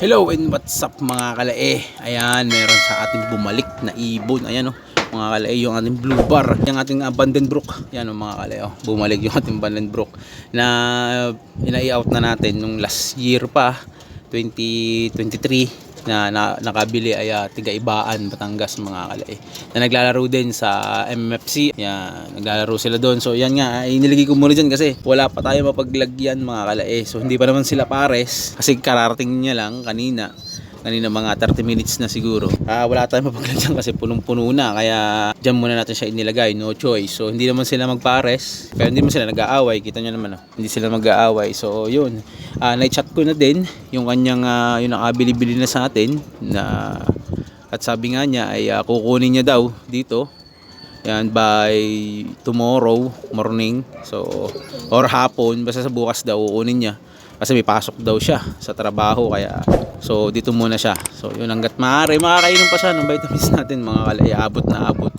Hello and what's up mga kalae? Ayan, meron sa ating bumalik na ibon. Ayan o, mga kalae, yung ating blue bar. Yung ating uh, Vandenbroek. Ayan o mga kalae, oh, bumalik yung ating Vandenbroek. Na inai-out na natin nung last year pa, 2023 na, na nakabili ay uh, tiga-ibaan Batangas mga kalae na naglalaro din sa MFC yan naglalaro sila doon. So yan nga ay nilagay ko muna dyan kasi wala pa tayo mapaglagyan mga kalae so hindi pa naman sila pares. Kasi kararating niya lang kanina kanina mga 30 minutes na siguro. Ah wala tayong mapaglagyan kasi punong-puno na. Kaya dyan muna natin siya inilagay. No choice. So hindi naman sila magpares. Pero hindi naman sila nag-aaway. Kita nyo naman oh. hindi sila mag-aaway. So yun. Ah na-chat ko na din yung kanyang ah, yung nakabili-bili na sa atin na at sabi nga niya ay ah, kukunin niya daw dito yan by tomorrow morning. So or hapon basta sa bukas daw kukunin niya. Kasi may pasok daw siya sa trabaho kaya so dito muna siya. So yun hanggat maaari makakainom pa siya ng vitamins natin mga kalay abot na abot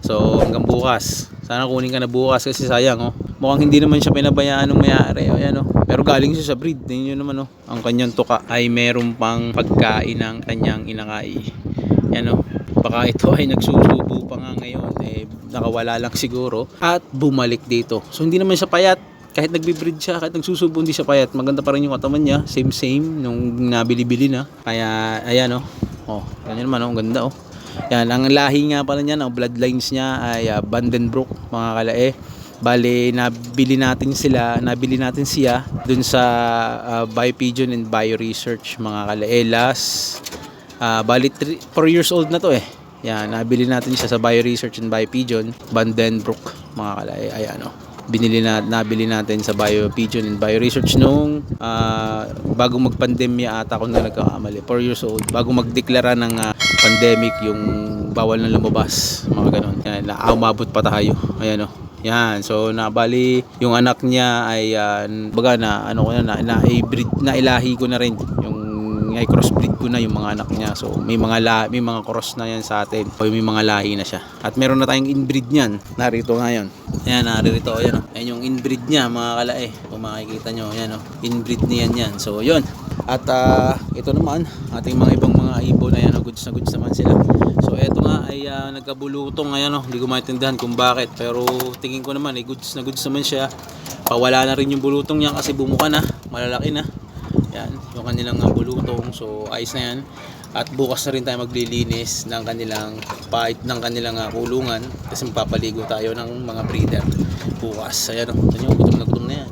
so hanggang bukas. Sana kunin ka na bukas kasi sayang oh. Mukhang hindi naman siya pinabayaan ng mayari oh, yan, oh. pero galing siya sa breed nyo naman oh. ang kanyang tuka ay meron pang pagkain ng kanyang inakay yan oh baka ito ay nagsusubo pa nga ngayon eh nakawala lang siguro at bumalik dito so hindi naman siya payat kahit nagbe-breed siya, kahit nagsusubo hindi siya payat, maganda pa rin yung katawan niya, same same nung nabili-bili na. Kaya ayan oh. Oh, ganyan naman oh, ang ganda oh. Yan, ang lahi nga pala niya, ang bloodlines niya ay uh, Vandenbroek, mga kalae. Bale, nabili natin sila, nabili natin siya dun sa uh, Biopigeon and Bioresearch, mga kalae. Last, uh, bali 4 years old na to eh. Yan, nabili natin siya sa Bioresearch and Biopigeon, Vandenbroek, mga kalae. Ayan oh binili na nabili natin sa Bio Pigeon and Bio Research nung uh, bago magpandemya ata kung na nagkakamali 4 years old bago magdeklara ng uh, pandemic yung bawal na lumabas mga ganun yan na pa tayo ayan o yan so nabali yung anak niya ay uh, baga na ano ko na na, na, na ilahi ko na rin yung ay crossbreed ko na yung mga anak niya. So may mga la, may mga cross na yan sa atin. O may mga lahi na siya. At meron na tayong inbreed niyan. Narito nga yun. Ayan, narito. Ayan, oh. ayan yung inbreed niya mga kalae. Kung makikita nyo, ayan oh. Inbreed niyan yan. So yun. At uh, ito naman, ating mga ibang mga ibon na yan, oh, goods na goods naman sila. So eto nga ay uh, nagkabulutong ngayon, oh. hindi ko maintindihan kung bakit. Pero tingin ko naman, ay goods na goods naman siya. Pawala na rin yung bulutong niya kasi bumuka na, malalaki na. Yan, yung kanilang uh, bulutong. So ayos na yan. At bukas na rin tayo maglilinis ng kanilang pahit ng kanilang uh, kulungan kasi magpapaligo tayo ng mga breeder bukas. Ayan oh, gutom na gutom na yan.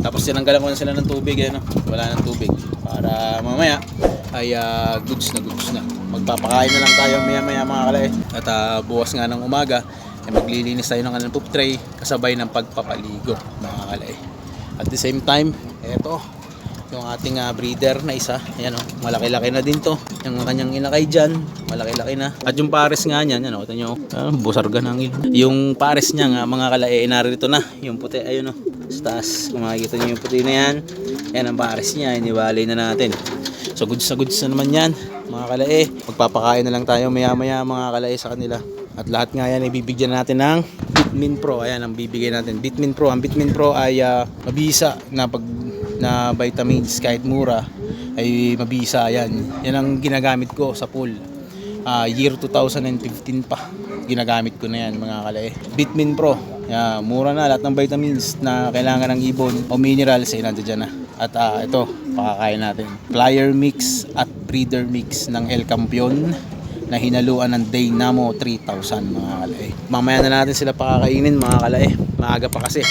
Tapos tinanggalan ko na sila ng tubig, ayan o, wala ng tubig. Para mamaya ay uh, goods na goods na. Magpapakain na lang tayo maya maya mga kalay. At uh, bukas nga ng umaga ay maglilinis tayo ng kanilang poop tray kasabay ng pagpapaligo mga kalay. At the same time, eto, yung ating uh, breeder na isa. Ayan oh, malaki-laki na din to. Yung kanyang inakay dyan malaki-laki na. At yung pares nga niyan yan oh, nyo uh, busarga ng ilong yung pares niya nga mga kalae narito na. Yung puti ayun oh. Sa taas kung makikita nyo yung puti na yan yan ang pares niya inibali na natin. So goods na goods na naman yan mga kalae. Magpapakain na lang tayo maya maya mga kalae sa kanila. At lahat nga yan ibibigyan natin ng Bitmin Pro. Ayan ang bibigay natin. Bitmin Pro. Ang Bitmin Pro ay uh, mabisa na pag na vitamins kahit mura ay mabisa yan. Yan ang ginagamit ko sa pool. Uh, year 2015 pa ginagamit ko na yan mga kalae. Bitmin Pro. Yeah, mura na lahat ng vitamins na kailangan ng ibon o minerals ay nandiyan na. At uh, ito pakakain natin. Flyer mix at breeder mix ng El Campion na hinaluan ng Dynamo 3000 mga kalae. Mamaya na natin sila pakakainin mga kalae. Maaga pa kasi.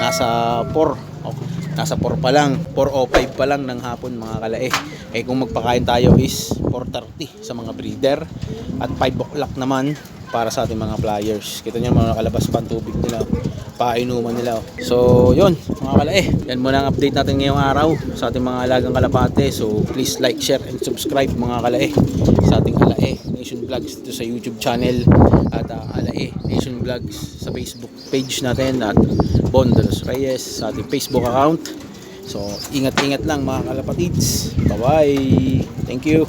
Nasa 4 nasa 4 pa lang 4 o 5 pa lang ng hapon mga kalae. Eh kung magpakain tayo is 4.30 sa mga breeder at 5 o'clock naman para sa ating mga flyers. Kita nyo mga nakalabas pa ang tubig nila painuman nila so yun mga kalae yan muna ang update natin ngayong araw sa ating mga alagang kalapate. So please like, share and subscribe mga kalae sa ating alae Nation Vlogs dito sa YouTube channel at uh, alae Nation Vlogs sa Facebook page natin at Bon de los Reyes sa ating Facebook account. So ingat-ingat lang mga kalapatids. Bye bye thank you